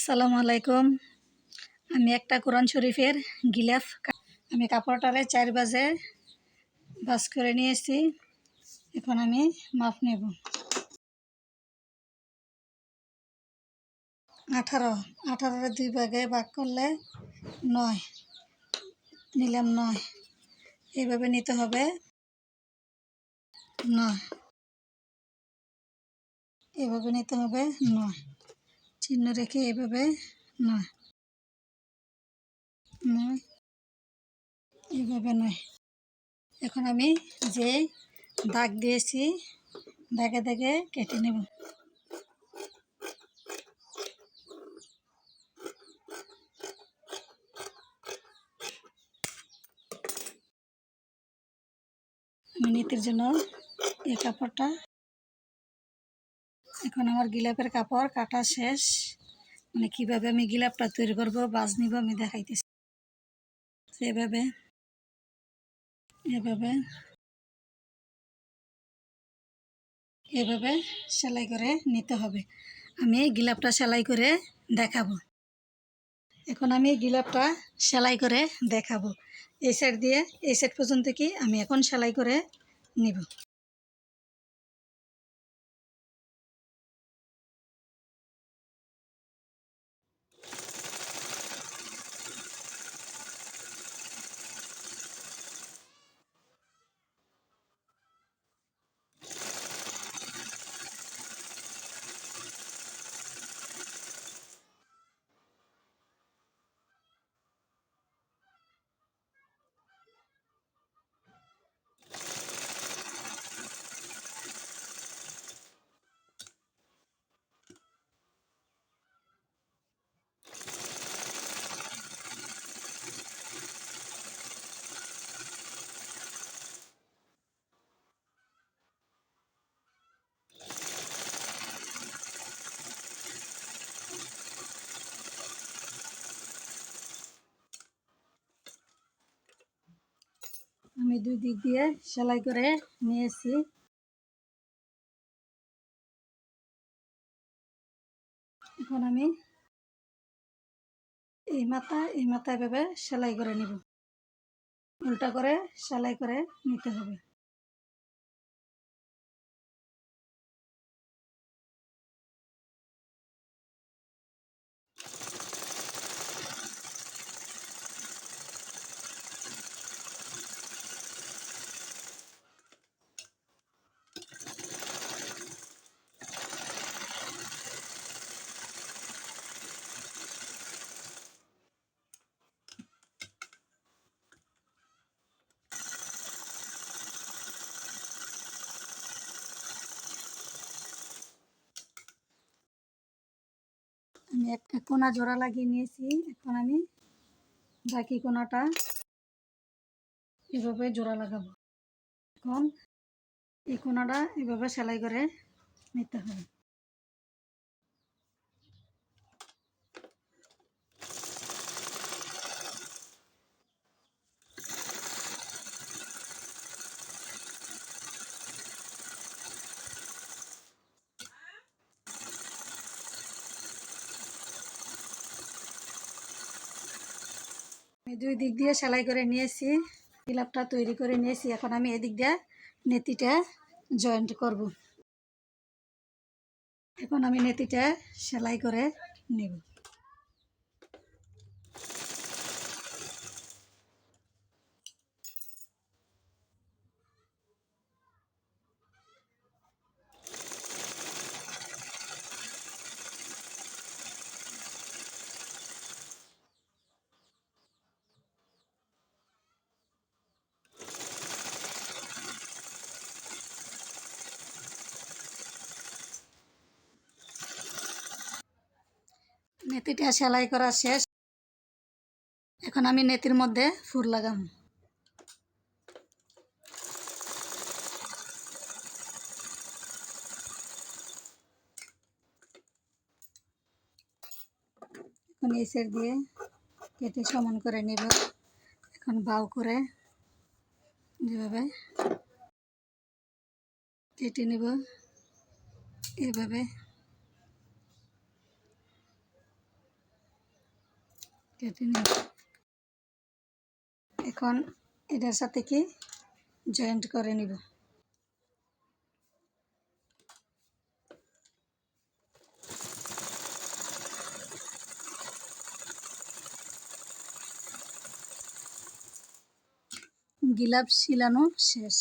আসসালামু আলাইকুম। আমি একটা কোরআন শরীফের গিলাফ আমি কাপড়টারে চার বাজে বাস করে নিয়েছি। এখন আমি মাপ নেব। আঠারো। আঠারোর দুই ভাগে ভাগ করলে নয়। নিলাম নয়। এইভাবে নিতে হবে নয়। এভাবে নিতে হবে নয়। চিহ্ন রেখে এভাবে নয়। নয়। এভাবে নয়। এখন আমি যে দাগ দিয়েছি, দাগে দাগে কেটে নেব। আমি জন্য এই কাপড়টা এখন আমার গিলাপের কাপড় কাটা শেষ। মানে কীভাবে আমি গিলাপটা তৈরি করব, বাজ নিব, আমি দেখাইতেছি। এভাবে এভাবে এভাবে সেলাই করে নিতে হবে। আমি গিলাপটা সেলাই করে দেখাবো। এখন আমি গিলাপটা সেলাই করে দেখাবো। এই সাইড দিয়ে, এই সাইড পর্যন্ত কি আমি এখন সেলাই করে নিব। আমি দুই দিক দিয়ে সেলাই করে নিয়েছি। এখন আমি এই মাথা এই মাথা এভাবে সেলাই করে নিব। উল্টা করে সেলাই করে নিতে হবে। একটা কোনা জোড়া লাগিয়ে নিয়েছি। এখন আমি বাকি কোনাটা এভাবে জোড়া লাগাবো। এখন এই কোনাটা এভাবে সেলাই করে নিতে হবে। দুই দিক দিয়ে সেলাই করে নিয়েছি, গিলাপটা তৈরি করে নিয়েছি। এখন আমি এদিক দিয়ে নেতিটা জয়েন্ট করব। এখন আমি নেতিটা সেলাই করে নেব। নেতিটা সেলাই করা শেষ। এখন আমি নেতির মধ্যে ফুল লাগাম। এখন এই দিয়ে কেটে সমান করে নেব। এখন বাউ করে যেভাবে কেটে নেব, এভাবে কেটে নিব এখন এটার সাথে কি জয়েন্ট করে নিব? গিলাপ শিলানো শেষ।